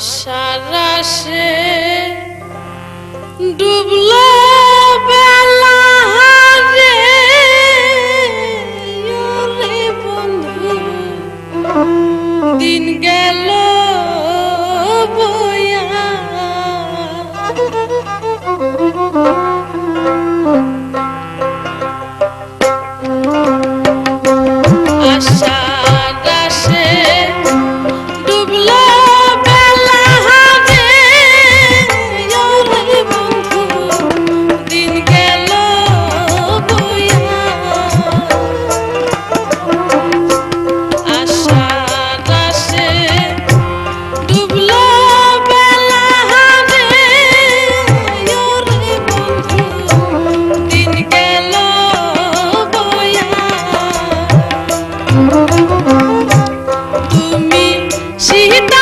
আশার রাশে ডুবলো বেলা রে বন্ধু দিন গেল বয়া Sita.